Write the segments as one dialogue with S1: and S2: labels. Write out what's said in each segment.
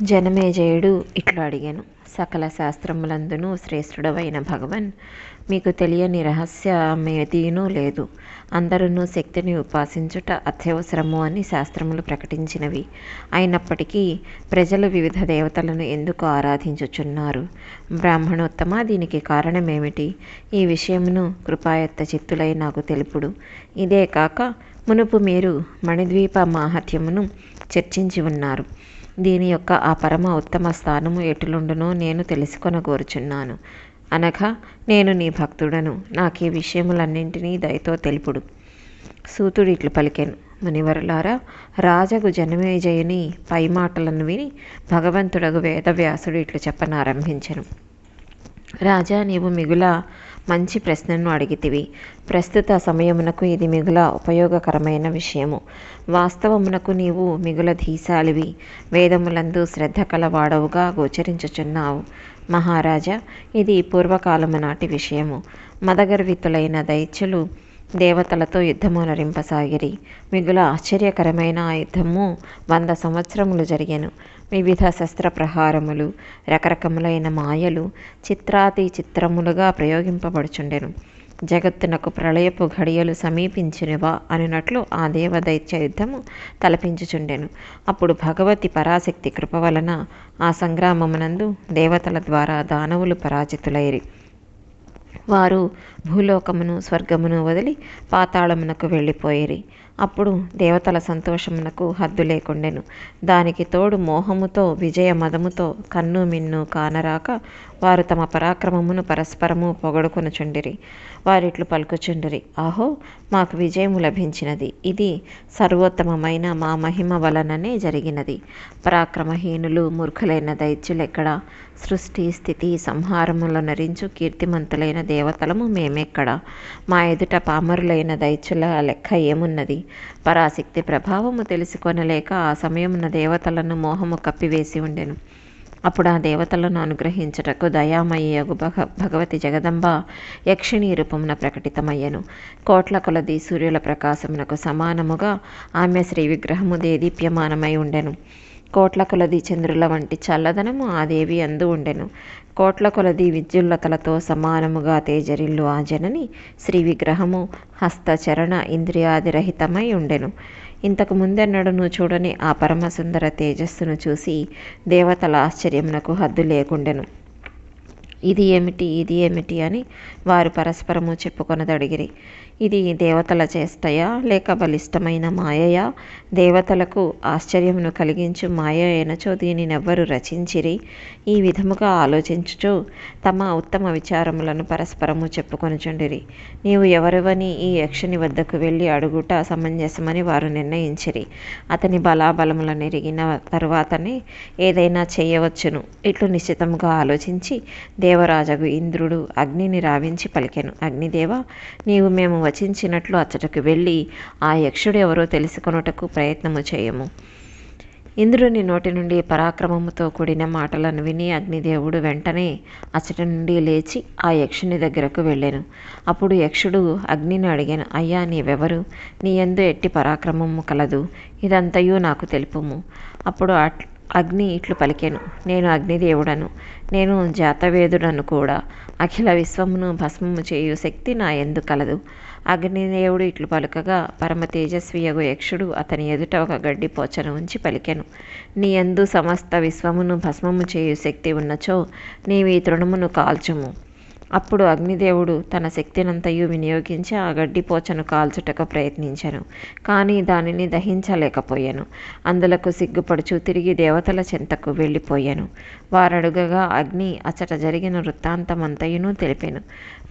S1: జనమేజయుడు ఇట్లా అడిగాను. సకల శాస్త్రములందును శ్రేష్ఠుడవైన భగవన్ మీకు తెలియని రహస్యమేదీనూ లేదు. అందరూ శక్తిని ఉపాసించుట అత్యవసరము అని శాస్త్రములు ప్రకటించినవి. అయినప్పటికీ ప్రజలు వివిధ దేవతలను ఎందుకు ఆరాధించుచున్నారు? బ్రాహ్మణోత్తమ? దీనికి కారణమేమిటి? ఈ విషయమును కృపాయత్త చిత్తులై నాకు తెలుపుడు. ఇదే కాక మునుపు మీరు మణిద్వీప మాహత్యమును చర్చించి ఉన్నారు. దీని యొక్క ఆ పరమ ఉత్తమ స్థానము ఎటులుండునో నేను తెలుసుకొనగోరుచున్నాను. అనగా నేను నీ భక్తుడను నాకు ఈ విషయములన్నింటినీ దయతో తెలుపుడు. సూతుడు ఇట్లు పలికాను. మునివరులారా రాజగు జనమేజయుని పై మాటలను విని భగవంతుడగు వేదవ్యాసుడు ఇట్లు చెప్పనారంభించెను. రాజా నీవు మిగుల మంచి ప్రశ్నను అడిగితివి. ప్రస్తుత సమయమునకు ఇది మిగుల ఉపయోగకరమైన విషయము. వాస్తవమునకు నీవు మిగుల ధీశాలివి. వేదములందు శ్రద్ధ కలవాడవుగా గోచరించుచున్నావు. మహారాజా ఇది పూర్వకాలము నాటి విషయము. మదగర్వితులైన దైత్యులు దేవతలతో యుద్ధము నరింపసాగిరి మిగుల ఆశ్చర్యకరమైన ఆ యుద్ధము వంద సంవత్సరములు జరిగాను. వివిధ శస్త్ర ప్రహారములు రకరకములైన మాయలు చిత్రాతి చిత్రములుగా ప్రయోగింపబడుచుండెను. జగత్తునకు ప్రళయపు ఘడియలు సమీపించినవా అనినట్లు ఆ దేవదైత్య యుద్ధము తలపించుచుండెను. అప్పుడు భగవతి పరాశక్తి కృప వలన ఆ సంగ్రామమునందు దేవతల ద్వారా దానవులు పరాజితులైరి. వారు భూలోకమును స్వర్గమును వదిలి పాతాళమునకు వెళ్ళిపోయిరి. అప్పుడు దేవతల సంతోషమునకు హద్దు లేకుండెను. దానికి తోడు మోహముతో విజయ మదముతో కన్ను మిన్ను కానరాక వారు తమ పరాక్రమమును పరస్పరము పొగడుకొనుచుండిరి. వారిట్లు పలుకుచుండిరి. ఆహో మాకు విజయము లభించినది. ఇది సర్వోత్తమమైన మా మహిమ వలననే జరిగినది. పరాక్రమహీనులు మూర్ఖులైన దైత్యులెక్కడ? సృష్టి స్థితి సంహారములు నరించు కీర్తిమంతులైన దేవతలము మేమెక్కడ? మా ఎదుట పామరులైన దైత్యుల లెక్క ఏమున్నది? పరాశక్తి ప్రభావము తెలుసుకొనలేక ఆ సమయమున దేవతలను మోహము కప్పివేసి ఉండెను. అప్పుడు ఆ దేవతలను అనుగ్రహించుటకు దయామయ్యగు భగ భగవతి జగదంబ యక్షిణీ రూపమున ప్రకటితమయ్యను. కోట్ల కొలది సూర్యుల ప్రకాశమునకు సమానముగా ఆమె శ్రీ విగ్రహము దేదీప్యమానమై ఉండెను. కోట్ల కొలది చంద్రుల వంటి చల్లదనము ఆ దేవి అందు ఉండెను. కోట్ల కొలది విద్యుల్లతలతో సమానముగా తేజరిల్లు ఆ జనని. శ్రీ విగ్రహము హస్తచరణ ఇంద్రియాదిరహితమై ఉండెను. ఇంతకు ముందెన్నడను చూడని ఆ పరమసుందర తేజస్సును చూసి దేవతల ఆశ్చర్యమునకు హద్దు లేకుండెను. ఇది ఏమిటి ఇది ఏమిటి అని వారు పరస్పరము చెప్పుకొనదడిగిరి. ఇది దేవతల చేస్తయా లేక బలిష్టమైన మాయయా? దేవతలకు ఆశ్చర్యమును కలిగించు మాయ అయినచో దీనినెవ్వరు రచించిరి? ఈ విధముగా ఆలోచించుచు తమ ఉత్తమ విచారములను పరస్పరము చెప్పుకొనుచుండిరి. నీవు ఎవరివని ఈ యక్షుని వద్దకు వెళ్ళి అడుగుట సమంజసమని వారు నిర్ణయించిరి. అతని బలాబలములను ఎరిగిన తరువాతనే ఏదైనా చేయవచ్చును. ఇట్లు నిశ్చితముగా ఆలోచించి దేవరాజగు ఇంద్రుడు అగ్నిని రావించి పలికెను. అగ్నిదేవ నీవు మేము వచించినట్లు అచ్చటకు వెళ్ళి ఆ యక్షుడు ఎవరో తెలుసుకొనుటకు ప్రయత్నము చేయము. ఇంద్రుని నోటి నుండి పరాక్రమముతో కూడిన మాటలను విని అగ్నిదేవుడు వెంటనే అచ్చట నుండి లేచి ఆ యక్షుని దగ్గరకు వెళ్ళాను. అప్పుడు యక్షుడు అగ్నిని అడిగాను అయ్యా నీవెవరు? నీ ఎందు ఎట్టి పరాక్రమము కలదు. ఇదంతయు నాకు తెలుపుము అప్పుడు అగ్ని ఇట్లు పలికెను. నేను అగ్నిదేవుడను. నేను జాతవేదుడను కూడా. అఖిల విశ్వమును భస్మము చేయు శక్తి నా ఎందు కలదు. అగ్నిదేవుడు ఇట్లు పలుకగా పరమ తేజస్వియగు యక్షుడు అతని ఎదుట ఒక గడ్డి పోచను ఉంచి పలికెను. నీ ఎందు సమస్త విశ్వమును భస్మము చేయు శక్తి ఉన్నచో నీవి తృణమును కాల్చుము. అప్పుడు అగ్నిదేవుడు తన శక్తినంతయు వినియోగించి ఆ గడ్డిపోచను కాల్చుటకు ప్రయత్నించాను కానీ దానిని దహించలేకపోయాను. అందులకు సిగ్గుపడుచు తిరిగి దేవతల చెంతకు వెళ్ళిపోయాను. వారడుగగా అగ్ని అచట జరిగిన వృత్తాంతమంతయును తెలిపాను.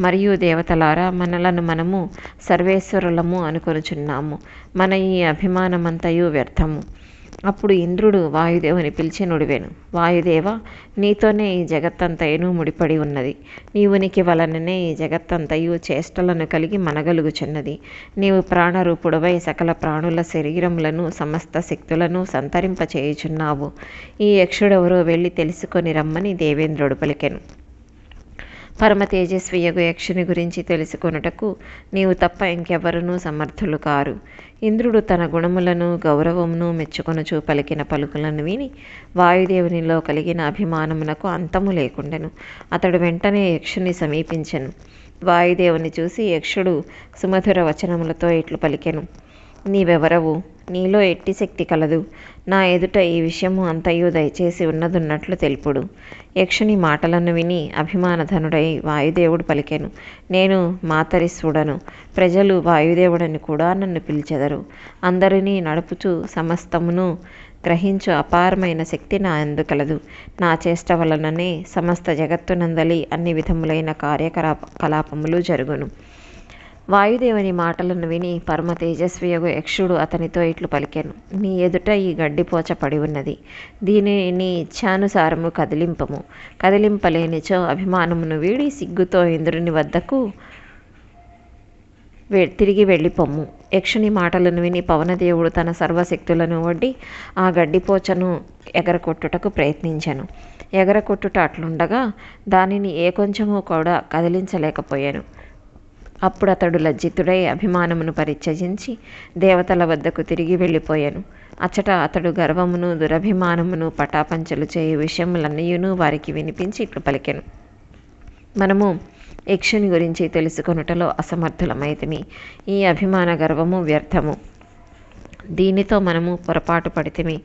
S1: మరియు దేవతలారా మనలను మనము సర్వేశ్వరులము అనుకొనుచున్నాము. మన ఈ అభిమానమంతయు వ్యర్థము. అప్పుడు ఇంద్రుడు వాయుదేవుని పిలిచి నుడివేను. వాయుదేవ నీతోనే ఈ జగత్తంతయును ముడిపడి ఉన్నది. నీవునికి వలననే ఈ జగత్తంతయు చేష్టలను కలిగి మనగలుగుచున్నది. నీవు ప్రాణరూపుడవై సకల ప్రాణుల శరీరములను సమస్త శక్తులను సంతరింపచేయుచున్నావు. ఈ యక్షుడెవరో వెళ్ళి తెలుసుకొని రమ్మని దేవేంద్రుడు పలికెను. పరమ తేజస్వియగు యక్షుని గురించి తెలుసుకొనుటకు నీవు తప్ప ఇంకెవరునూ సమర్థులు కారు. ఇంద్రుడు తన గుణములను గౌరవమును మెచ్చుకొనుచు పలికిన పలుకులను విని వాయుదేవునిలో కలిగిన అభిమానమునకు అంతము లేకుండెను. అతడు వెంటనే యక్షుని సమీపించెను. వాయుదేవుని చూసి యక్షుడు సుమధుర వచనములతో ఇట్లు పలికెను. నీవెవరవు? నీలో ఎట్టి శక్తి కలదు. నా ఎదుట ఈ విషయము అంతయు దయచేసి ఉన్నదున్నట్లు తెలుపుడు. యక్షుని మాటలను విని అభిమానధనుడై వాయుదేవుడు పలికెను. నేను మాతరిస్సుడను ప్రజలు వాయుదేవుడని కూడా నన్ను పిలిచెదరు. అందరినీ నడుపుచు సమస్తమును గ్రహించు అపారమైన శక్తి నా ఎందు కలదు. నా చేష్ట వలననే సమస్త జగత్తునందలి అన్ని విధములైన కార్యకలాప కలాపములు జరుగును. వాయుదేవుని మాటలను విని పరమ తేజస్వియగు యక్షుడు అతనితో ఇట్లు పలికెను. నీ ఎదుట ఈ గడ్డిపోచ పడి ఉన్నది. దీనిని నీ ఇచ్ఛానుసారము కదిలింపము. కదిలింపలేనిచో అభిమానమును వీడి సిగ్గుతో ఇంద్రుని వద్దకు వె తిరిగి వెళ్ళిపోము యక్షుని మాటలను విని పవనదేవుడు తన సర్వశక్తులను వడ్డి ఆ గడ్డిపోచను ఎగరకొట్టుటకు ప్రయత్నించాను. ఎగరకొట్టుట అట్లుండగా దానిని ఏ కొంచెము కూడా కదిలించలేకపోయాను. అప్పుడు అతడు లజ్జితుడై అభిమానమును పరిత్యజించి దేవతల వద్దకు తిరిగి వెళ్ళిపోయాను. అచ్చట అతడు గర్వమును దురభిమానమును పటాపంచలు చేయు విషయములన్నీయును వారికి వినిపించి ఇట్లు పలికెను. మనము యక్షుని గురించి తెలుసుకొనుటలో అసమర్థులమైతిమి. ఈ అభిమాన గర్వము వ్యర్థము. దీనితో మనము పొరపాటు పడితిమి.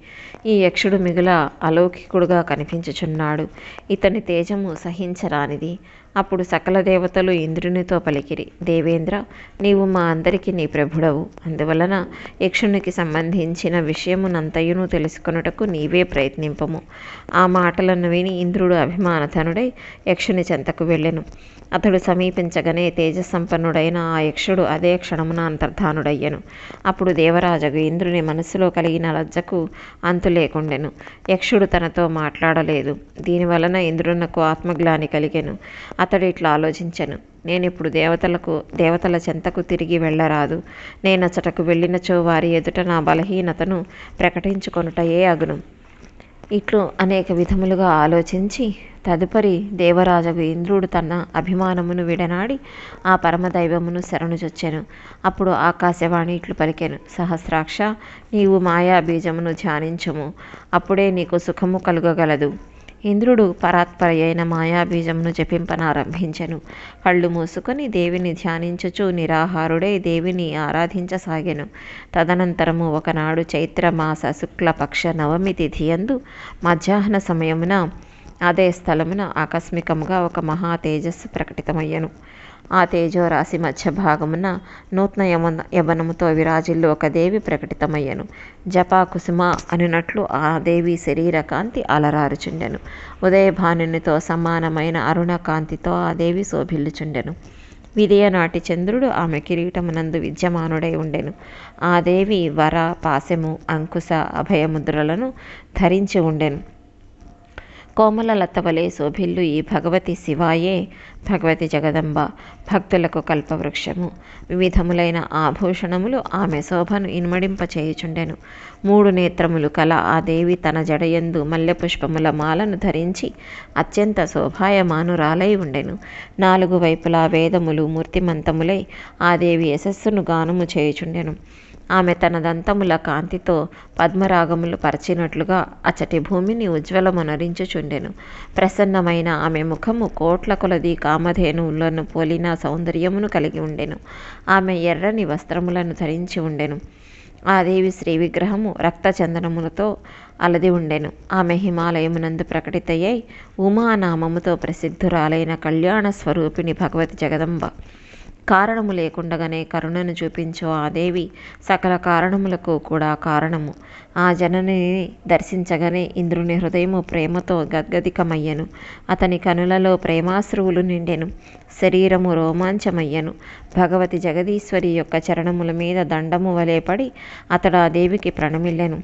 S1: ఈ యక్షుడు మిగుల అలౌకికుడుగా కనిపించుచున్నాడు. ఇతని తేజము సహించరానిది. అప్పుడు సకల దేవతలు ఇంద్రునితో పలికిరి. దేవేంద్ర నీవు మా అందరికీ నీ ప్రభుడవు. అందువలన యక్షునికి సంబంధించిన విషయమునంతయును తెలుసుకొనుటకు నీవే ప్రయత్నింపము. ఆ మాటలను విని ఇంద్రుడు అభిమానధనుడై యక్షుని చెంతకు వెళ్ళెను. అతడు సమీపించగానే తేజసంపన్నుడైన ఆ యక్షుడు అదే క్షణమున అంతర్ధానుడయ్యను. అప్పుడు దేవరాజగు ఇంద్రుని మనస్సులో కలిగిన లజ్జకు అంతు లేకుండెను. యక్షుడు తనతో మాట్లాడలేదు. దీనివలన ఇంద్రునకు ఆత్మగ్లాని కలిగెను. అతడు ఇట్లా ఆలోచించెను. నేను ఇప్పుడు దేవతలకు దేవతల చెంతకు తిరిగి వెళ్ళరాదు. నేనచ్చటకు వెళ్ళినచో వారి ఎదుట నా బలహీనతను ప్రకటించుకొనుటయే అగును ఇట్లు అనేక విధములుగా ఆలోచించి తదుపరి దేవరాజకు ఇంద్రుడు తన అభిమానమును విడనాడి ఆ పరమదైవమును శరణుజొచ్చెను అప్పుడు ఆకాశవాణి ఇట్లు పలికెను. సహస్రాక్ష నీవు మాయా బీజమును ధ్యానించము. అప్పుడే నీకు సుఖము కలుగగలదు. ఇంద్రుడు పరాత్పరయైన మాయాబీజమును జపింపనారంభించెను. కళ్ళు మూసుకొని దేవిని ధ్యానించుచు నిరాహారుడై దేవిని ఆరాధించసాగెను. తదనంతరము ఒకనాడు చైత్రమాస శుక్లపక్ష నవమి తిథియందు మధ్యాహ్న సమయమున అదే స్థలమున ఆకస్మికముగా ఒక మహా తేజస్సు ప్రకటితమయ్యను. ఆ తేజోరాశి మధ్య భాగమున నూతన యమన యవనముతో విరాజిల్లు ఒక దేవి ప్రకటితమయ్యను. జపా కుసుమ అనినట్లు ఆ దేవి శరీర కాంతి అలరారుచుండెను. ఉదయభానునితో సమానమైన అరుణ కాంతితో ఆ దేవి శోభిల్లుచుండెను. విదయనాటి చంద్రుడు ఆమె కిరీటమునందు విద్యమానుడై ఉండెను. ఆ దేవి వర పాశము అంకుశ అభయముద్రలను ధరించి ఉండెను. కోమల లతవలే శోభిల్లు ఈ భగవతి శివాయే భగవతి జగదంబ భక్తులకు కల్పవృక్షము. వివిధములైన ఆభూషణములు ఆమె శోభను ఇనుమడింపచేయుచుండెను. మూడు నేత్రములు కల ఆ దేవి తన జడయందు మల్లెపుష్పముల మాలను ధరించి అత్యంత శోభాయమానురాలై ఉండెను. నాలుగు వైపులా వేదములు మూర్తిమంతములై ఆ దేవి యశస్సును గానము చేయుచుండెను. ఆమె తన దంతముల కాంతితో పద్మరాగములు పరిచినట్లుగా అచ్చటి భూమిని ఉజ్వలమునరించుచుండెను. ప్రసన్నమైన ఆమె ముఖము కోట్ల కొలది కామధేనువులను పోలిన సౌందర్యమును కలిగి ఉండెను. ఆమె ఎర్రని వస్త్రములను ధరించి ఉండెను. ఆ దేవి శ్రీ విగ్రహము రక్తచందనములతో అలది ఉండెను. ఆమె హిమాలయమునందు ప్రకటితయ్యై ఉమానామముతో ప్రసిద్ధురాలైన కళ్యాణ స్వరూపిణి భగవతి జగదంబ కారణము లేకుండగానే కరుణను చూపించు ఆ దేవి సకల కారణములకు కూడా కారణము. ఆ జనని దర్శించగానే ఇంద్రుని హృదయము ప్రేమతో గద్గదికమయ్యను. అతని కనులలో ప్రేమాశ్రువులు నిండెను. శరీరము రోమాంచమయ్యను. భగవతి జగదీశ్వరి యొక్క చరణముల మీద దండము వలేపడి అతడు ఆ దేవికి ప్రణమిల్లెను.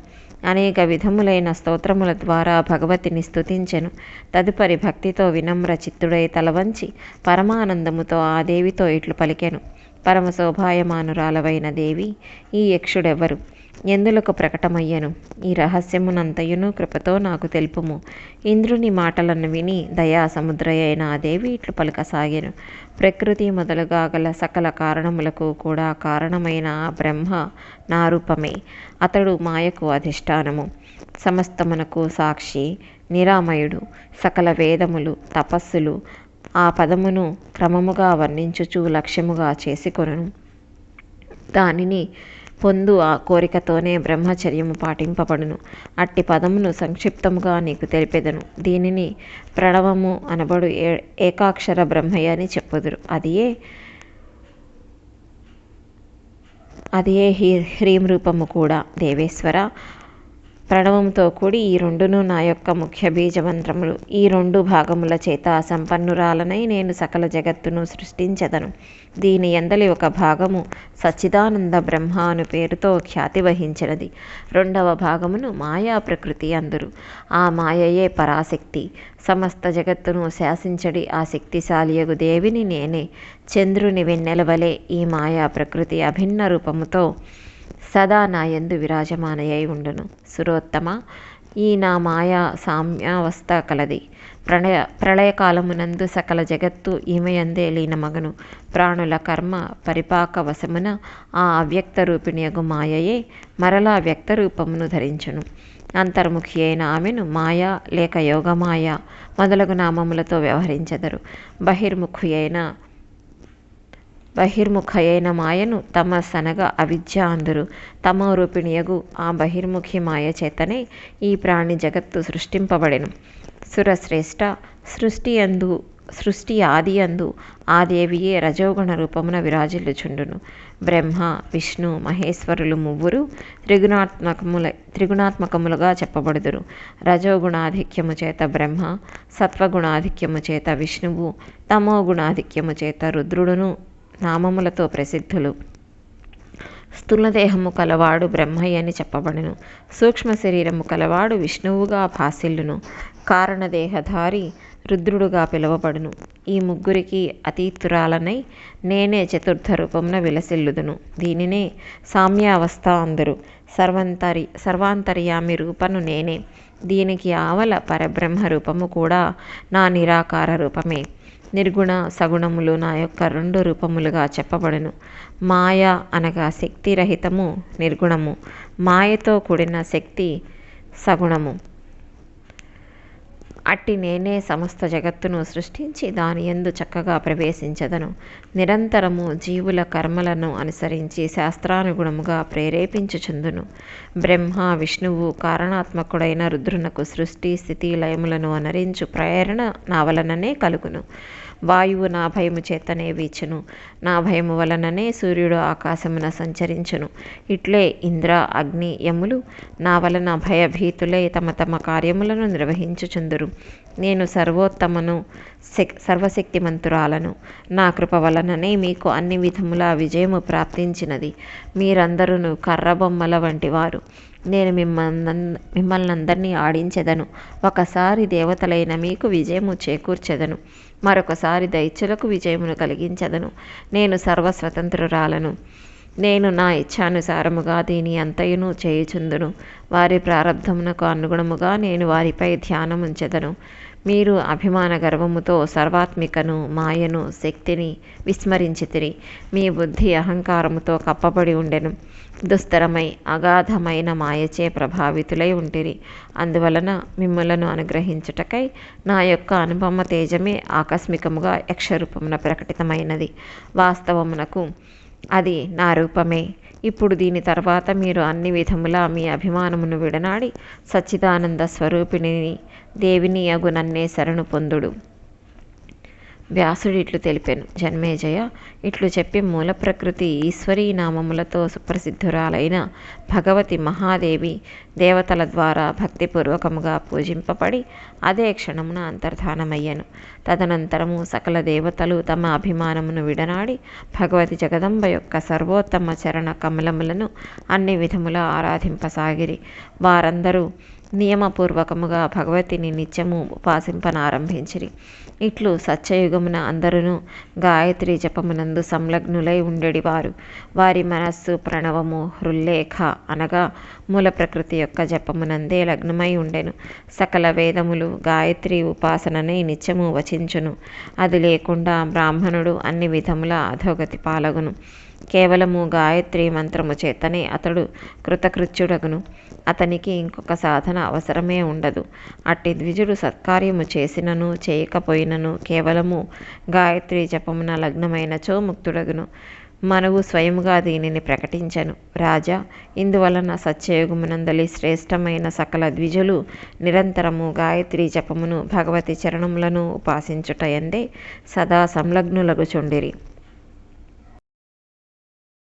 S1: అనేక విధములైన స్తోత్రముల ద్వారా భగవతిని స్తుతించెను. తదుపరి భక్తితో వినమ్ర చిత్తుడై తలవంచి పరమానందముతో ఆ దేవితో ఇట్లు పలికెను. పరమ శోభాయమానురాలవైన దేవి ఈ యక్షుడెవ్వరు ఎందులకు ప్రకటమయ్యను? ఈ రహస్యమునంతయును కృపతో నాకు తెలుపుము. ఇంద్రుని మాటలను విని దయా సముద్రయైన ఆ దేవి ఇట్లు పలుకసాగెను. ప్రకృతి మొదలుగా గల సకల కారణములకు కూడా కారణమైన ఆ బ్రహ్మ నా రూపమే. అతడు మాయకు అధిష్టానము. సమస్తమునకు సాక్షి నిరామయుడు. సకల వేదములు తపస్సులు ఆ పదమును క్రమముగా వర్ణించుచు లక్ష్యముగా చేసుకొనును. దానిని పొందు ఆ కోరికతోనే బ్రహ్మచర్యము పాటింపబడును. అట్టి పదమును సంక్షిప్తముగా నీకు తెలిపెదను. దీనిని ప్రణవము అనబడు ఏ ఏకాక్షర బ్రహ్మయ్య అని చెప్పుదురు. అదియే అదియే హీ హ్రీం రూపము కూడా దేవేశ్వర ప్రణవంతో కూడి ఈ రెండును నా యొక్క ముఖ్య బీజమంత్రములు. ఈ రెండు భాగముల చేత సంపన్నురాలనై నేను సకల జగత్తును సృష్టించదను. దీని ఎందలి ఒక భాగము సచ్చిదానంద బ్రహ్మ అను పేరుతో ఖ్యాతి వహించినది. రెండవ భాగమును మాయా ప్రకృతి అందురు. ఆ మాయయే పరాశక్తి. సమస్త జగత్తును శాసించడి ఆ శక్తిశాలియగు దేవిని నేనే. చంద్రుని వెన్నెలవలే ఈ మాయా ప్రకృతి అభిన్న రూపముతో సదా నా యందు విరాజమానయై ఉండును. సురోత్తమ ఈ నా మాయా సామ్యావస్థ కలది. ప్రణయ ప్రళయకాలమునందు సకల జగత్తు ఈమెయందే లీనమగను. ప్రాణుల కర్మ పరిపాక వశమున ఆ అవ్యక్త రూపిణియగు మాయయే మరలా వ్యక్త రూపమును ధరించును. అంతర్ముఖి అయిన ఆమెను మాయా లేక యోగమాయ మొదలగు నామములతో వ్యవహరించెదరు. బహిర్ముఖి అయిన బహిర్ముఖయైన మాయను తమ సనగ అవిద్య అందురు. తమ రూపిణియగు ఆ బహిర్ముఖి మాయ చేతనే ఈ ప్రాణి జగత్తు సృష్టింపబడెను. సురశ్రేష్ఠ సృష్టి అందు సృష్టి ఆది అందు ఆ దేవియే రజోగుణ రూపమున విరాజిల్లుచుండును. బ్రహ్మ విష్ణు మహేశ్వరులు ముగ్గురు త్రిగుణాత్మకముల త్రిగుణాత్మకములుగా చెప్పబడుదురు. రజోగుణాధిక్యము చేత బ్రహ్మ సత్వగుణాధిక్యము చేత విష్ణువు తమో గుణాధిక్యము చేత రుద్రుడును నామములతో ప్రసిద్ధులు. స్థూలదేహము కలవాడు బ్రహ్మయ్య అని చెప్పబడును. సూక్ష్మ శరీరము కలవాడు విష్ణువుగా భాసిల్లును. కారణదేహధారి రుద్రుడుగా పిలువబడును. ఈ ముగ్గురికి అతీతురాలనై నేనే చతుర్థ రూపమున విలసిల్లుదును. దీనినే సామ్యావస్థ అందరు. సర్వంతరి సర్వాంతర్యామి రూపను నేనే. దీనికి ఆవల పరబ్రహ్మ రూపము కూడా నా నిరాకార రూపమే. నిర్గుణ సగుణములు నా యొక్క రెండు రూపములుగా చెప్పబడును. మాయ అనగా శక్తి రహితము నిర్గుణము. మాయతో కూడిన శక్తి సగుణము. అట్టి నేనే సమస్త జగత్తును సృష్టించి దాని ఎందు చక్కగా ప్రవేశించదను. నిరంతరము జీవుల కర్మలను అనుసరించి శాస్త్రానుగుణముగా ప్రేరేపించుచుందును. బ్రహ్మ విష్ణువు కారణాత్మకుడైన రుద్రునకు సృష్టి స్థితి లయములను అనరించు ప్రేరణ నా వలననే కలుగును. వాయువు నా భయము చేతనే వీచును. నా భయము వలననే సూర్యుడు ఆకాశమున సంచరించును. ఇట్లే ఇంద్ర అగ్ని యములు నా వలన భయభీతులై తమ తమ కార్యములను నిర్వహించుచుందురు. నేను సర్వోత్తమను శక్ సర్వశక్తిమంతురాలను. నా కృప వలననే మీకు అన్ని విధముల విజయము ప్రాప్తించినది. మీరందరూ కర్రబొమ్మల వంటి వారు. నేను మిమ్మల్ని మిమ్మల్ని అందరినీ ఆడించెదను. ఒకసారి దేవతలైన మీకు విజయము చేకూర్చెదను. మరొకసారి దైత్యులకు విజయమును కలిగించదను. నేను సర్వస్వతంత్రురాలను. నేను నా ఇచ్ఛానుసారముగా దీని అంతయును చేయుచుందును. వారి ప్రారంధమునకు అనుగుణముగా నేను వారిపై ధ్యానముంచెదను. మీరు అభిమాన గర్వముతో సర్వాత్మికను మాయను శక్తిని విస్మరించితిరి. మీ బుద్ధి అహంకారముతో కప్పబడి ఉండెను. దుస్తరమై అగాధమైన మాయచే ప్రభావితులై ఉంటిరి. అందువలన మిమ్మలను అనుగ్రహించుటకై నా యొక్క అనుపమ తేజమే ఆకస్మికముగా యక్షరూపమున ప్రకటితమైనది. వాస్తవమునకు అది నా రూపమే. ఇప్పుడు దీని తర్వాత మీరు అన్ని విధములా మీ అభిమానమును విడనాడి సచ్చిదానంద స్వరూపిణిని దేవిని అగు నన్నే శరణు పొందుడు. వ్యాసుడు ఇట్లు తెలిపాను. జన్మేజయ ఇట్లు చెప్పి మూల ప్రకృతి ఈశ్వరీ నామములతో సుప్రసిద్ధురాలైన భగవతి మహాదేవి దేవతల ద్వారా భక్తిపూర్వకముగా పూజింపబడి అదే క్షణమున అంతర్ధానమయ్యాను. తదనంతరము సకల దేవతలు తమ అభిమానమును విడనాడి భగవతి జగదంబ యొక్క సర్వోత్తమ చరణ కమలములను అన్ని విధముల ఆరాధింపసాగిరి. వారందరూ నియమపూర్వకముగా భగవతిని నిత్యము ఉపాసింపనారంభించిరి. ఇట్లు సత్యయుగమున అందరును గాయత్రి జపమునందు సంలగ్నులై ఉండేవారు వారి మనస్సు ప్రణవము హృల్లేఖ అనగా మూల ప్రకృతి యొక్క జపమునందే లగ్నమై ఉండెను. సకల వేదములు గాయత్రి ఉపాసననే నిత్యము వచించును. అది లేకుండా బ్రాహ్మణుడు అన్ని విధముల అధోగతి పాలగును. కేవలము గాయత్రి మంత్రము చేతనే అతడు కృతకృత్యుడగును. అతనికి ఇంకొక సాధన అవసరమే ఉండదు. అట్టి ద్విజుడు సత్కార్యము చేసినను చేయకపోయినను కేవలము గాయత్రి జపమున లగ్నమైనచో ముక్తుడగును. మనవు స్వయముగా దీనిని ప్రకటించను. రాజా ఇందువలన సత్యయుగమునందలి శ్రేష్టమైన సకల ద్విజులు నిరంతరము గాయత్రి జపమును భగవతి చరణములను ఉపాసించుట ఎందే సదా సంలగ్నులగుచుండిరి.